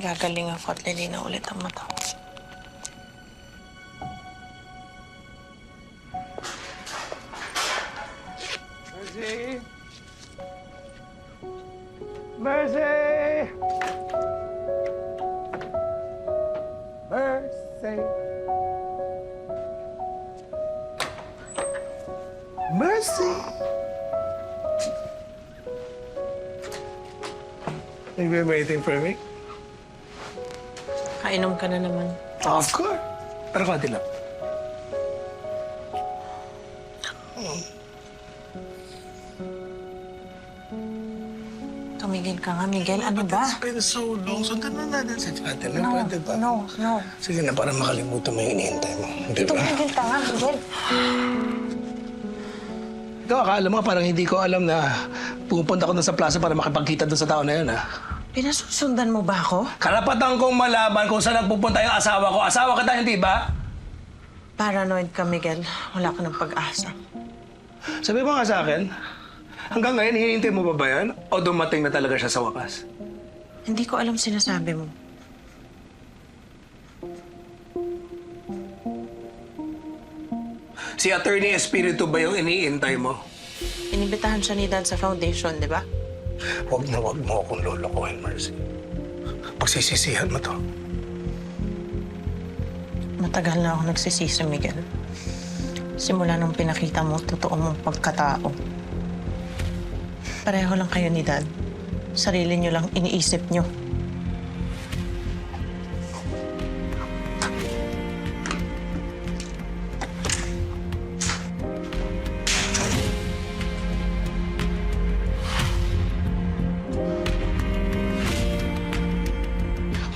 Gagaling ako at lilinaw ulit ang mata ko. Mercy! Mercy! Mercy! Mercy! You've been waiting for me? Kainom ka na naman. Of course. Pero konti lang. Tumigil ka nga, Miguel. Ano ba? It's been so long. Sundan na natin si Fatima. No, Pwede ba? no, no. Sige na, para makalimutan mo yung iniintay mo. Di ba? Tumigil ka nga, Miguel. Ikaw, akala mo parang hindi ko alam na pupunta ko doon sa plaza para makipagkita doon sa tao na yun, ha? Pinasusundan mo ba ako? Karapatan kong malaman kung saan nagpupunta yung asawa ko. Asawa kita, hindi ba? Paranoid ka, Miguel. Wala ka ng pag-asa. Sabi mo nga sa akin, hanggang ngayon, hinihintay mo pa ba yan? O dumating na talaga siya sa wakas? Hindi ko alam sinasabi mo. Si Attorney Espiritu ba yung iniintay mo? Inibitahan siya ni Dad sa foundation, di ba? Huwag na huwag mo akong lolokohin, Mercy. Pagsisisihan mo to. Matagal na ako nagsisisi, Miguel. Simula nung pinakita mo, totoo mong pagkatao. Pareho lang kayo ni Dad. Sarili niyo lang iniisip niyo.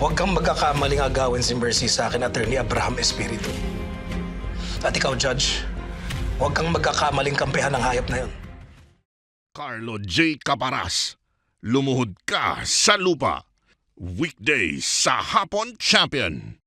Huwag kang magkakamaling agawin si Mercy sa akin, Attorney Abraham Espiritu. At ikaw, Judge, huwag kang magkakamaling kampihan ng hayop na yun. Carlo J. Caparas. Lumuhod ka sa lupa. Weekdays sa Hapon Champion.